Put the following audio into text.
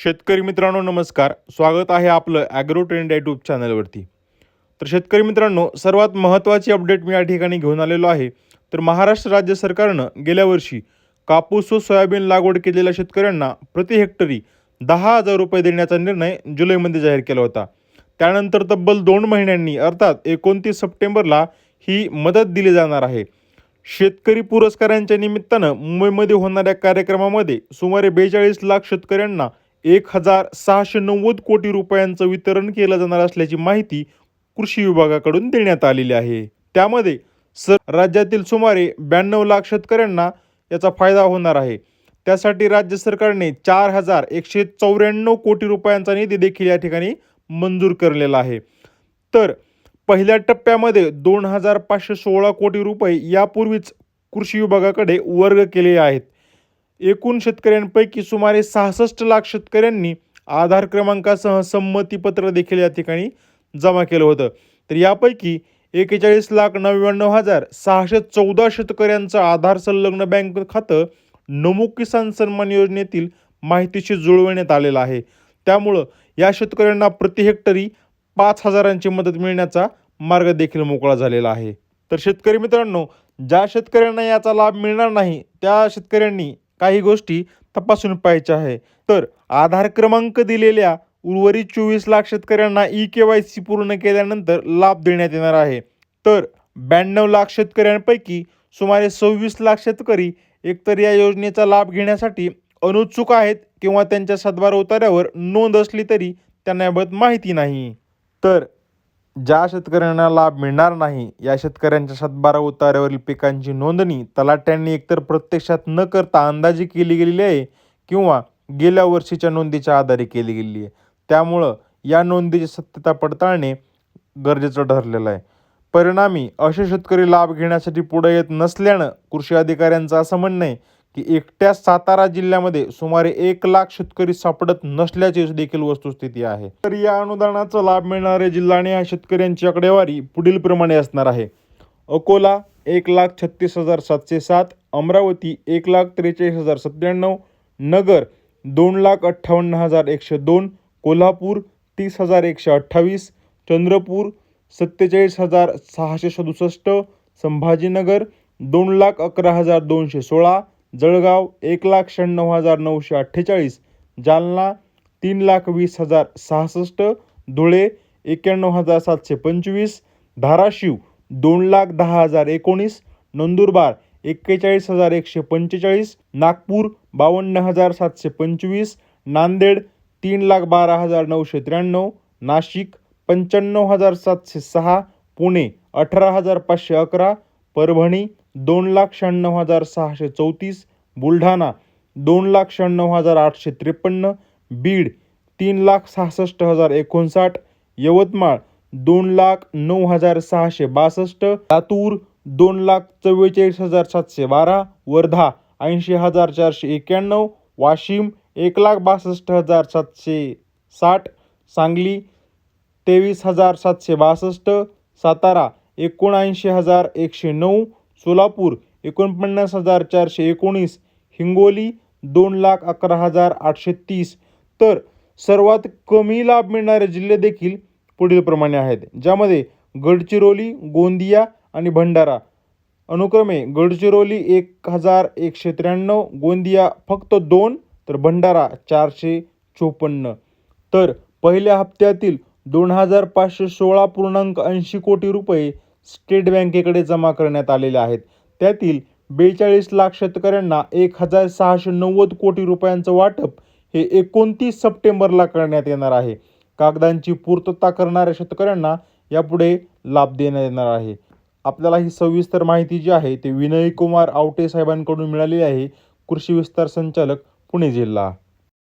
शेतकरी मित्रांनो नमस्कार. स्वागत आहे आपलं ॲग्रो ट्रेंड यूट्यूब चॅनलवरती तर शेतकरी मित्रांनो सर्वात महत्त्वाची अपडेट मी या ठिकाणी घेऊन आलेलो आहे. तर महाराष्ट्र राज्य सरकारनं गेल्या वर्षी कापूस व सोयाबीन लागवड केलेल्या शेतकऱ्यांना प्रति हेक्टरी दहा हजार रुपये देण्याचा निर्णय जुलैमध्ये जाहीर केला होता. त्यानंतर तब्बल दोन महिन्यांनी अर्थात एकोणतीस सप्टेंबरला ही मदत दिली जाणार आहे. शेतकरी पुरस्कारांच्या निमित्तानं मुंबईमध्ये होणाऱ्या कार्यक्रमामध्ये सुमारे बेचाळीस लाख शेतकऱ्यांना एक हजार सहाशे नव्वद कोटी रुपयांचं वितरण केलं जाणार असल्याची माहिती कृषी विभागाकडून देण्यात आलेली आहे. त्यामध्ये सर राज्यातील सुमारे ब्याण्णव लाख शेतकऱ्यांना याचा फायदा होणार आहे. त्यासाठी राज्य सरकारने चार हजार एकशे चौऱ्याण्णव कोटी रुपयांचा निधी देखील या ठिकाणी मंजूर करलेला आहे. तर पहिल्या टप्प्यामध्ये दोन हजार पाचशे सोळा कोटी रुपये यापूर्वीच कृषी विभागाकडे वर्ग केले आहेत. एकूण शेतकऱ्यांपैकी सुमारे सहासष्ट लाख शेतकऱ्यांनी आधार क्रमांकासह संमतीपत्र देखील या ठिकाणी जमा केलं होतं. तर यापैकी एकेचाळीस लाख नव्याण्णव हजार सहाशे चौदा शेतकऱ्यांचं आधार संलग्न बँक खातं नमो किसान सन्मान योजनेतील माहितीशी जुळवण्यात आलेलं आहे. त्यामुळं या शेतकऱ्यांना प्रति हेक्टरी पाच हजारांची मदत मिळण्याचा मार्ग देखील मोकळा झालेला आहे. तर शेतकरी मित्रांनो ज्या शेतकऱ्यांना याचा लाभ मिळणार नाही त्या शेतकऱ्यांनी काही गोष्टी तपासून पाहायच्या आहे. तर आधार क्रमांक दिलेल्या उर्वरित चोवीस लाख शेतकऱ्यांना ई के वाय सी पूर्ण केल्यानंतर लाभ देण्यात येणार आहे. तर ब्याण्णव लाख शेतकऱ्यांपैकी सुमारे सव्वीस लाख शेतकरी एकतर या योजनेचा लाभ घेण्यासाठी अनुत्सुक आहेत किंवा त्यांच्या सद्वार उतार्यावर नोंद असली तरी त्यांना याबाबत माहिती नाही. तर ज्या शेतकऱ्यांना लाभ मिळणार नाही या शेतकऱ्यांच्या सातबारा उतार्यावरील पिकांची नोंदणी तलाट्यांनी एकतर प्रत्यक्षात न करता अंदाजे केली गेलेली आहे किंवा गेल्या वर्षीच्या नोंदीच्या आधारे केली गेलेली आहे. त्यामुळं या नोंदीची सत्यता पडताळणे गरजेचं ठरलेलं आहे. परिणामी असे शेतकरी लाभ घेण्यासाठी पुढे येत नसल्यानं कृषी अधिकाऱ्यांचं असं म्हणणं आहे की एकट्या सातारा जिल्ह्यामध्ये सुमारे एक लाख शेतकरी सापडत नसल्याची देखील वस्तुस्थिती आहे. तर या अनुदानाचा लाभ मिळणारे जिल्हा आणि या शेतकऱ्यांची आकडेवारी पुढील प्रमाणे असणार आहे. अकोला एक लाख छत्तीस हजार सातशे सात अमरावती एक लाख त्रेचाळीस हजार सत्त्याण्णव नगर दोन लाख अठ्ठावन्न हजार एकशे दोन कोल्हापूर तीस हजार एकशे अठ्ठावीस चंद्रपूर सत्तेचाळीस हजार सहाशे सदुसष्ट संभाजीनगर दोन लाख अकरा हजार दोनशे सोळा जळगाव एक लाख शहाण्णव हजार नऊशे अठ्ठेचाळीस जालना तीन लाख वीस हजार सहासष्ट धुळे एक्याण्णव हजार सातशे पंचवीस धाराशिव दोन लाख दहा हजार एकोणीस नंदुरबार एक्केचाळीस हजार एकशे पंचेचाळीस नागपूर बावन्न हजार सातशे पंचवीस नांदेड तीन लाख बारा हजार नऊशे त्र्याण्णव नाशिक पंच्याण्णव हजार सातशे सहा पुणे अठरा हजार पाचशे अकरा परभणी दोन लाख शहाण्णव हजार सहाशे चौतीस बुलढाणा दोन लाख शहाण्णव हजार आठशे त्रेपन्न बीड तीन लाख सहासष्ट हजार एकोणसाठ यवतमाळ दोन लाख नऊ हजार सहाशे बासष्ट लातूर दोन लाख चव्वेचाळीस हजार सातशे बारा वर्धा ऐंशी हजार चारशे एक्याण्णव वाशिम एक लाख बासष्ट हजार सातशे साठ सांगली तेवीस हजार सातशे बासष्ट सातारा एकोणऐंशी हजार एकशे नऊ सोलापूर एकोणपन्नास हजार चारशे एकोणीस हिंगोली दोन लाख अकरा हजार आठशे तीस. तर सर्वात कमी लाभ मिळणारे जिल्हे देखील पुढीलप्रमाणे आहेत ज्यामध्ये गडचिरोली गोंदिया आणि भंडारा. अनुक्रमे गडचिरोली एक हजार एकशे त्र्याण्णव गोंदिया फक्त दोन तर भंडारा चारशे चोपन्न. तर पहिल्या हप्त्यातील दोन हजार पाचशे सोळा पूर्णांक ऐंशी कोटी रुपये स्टेट बँकेकडे जमा करण्यात आलेले आहेत. त्यातील बेचाळीस लाख शेतकऱ्यांना एक हजार सहाशे नव्वद कोटी रुपयांचं वाटप हे एकोणतीस सप्टेंबरला करण्यात येणार आहे. कागदांची पूर्तता करणाऱ्या शेतकऱ्यांना यापुढे लाभ देण्यात येणार आहे. आपल्याला ही सविस्तर माहिती जी आहे ते विनय कुमार आवटे साहेबांकडून मिळालेली आहे. कृषी विस्तार संचालक पुणे जिल्हा.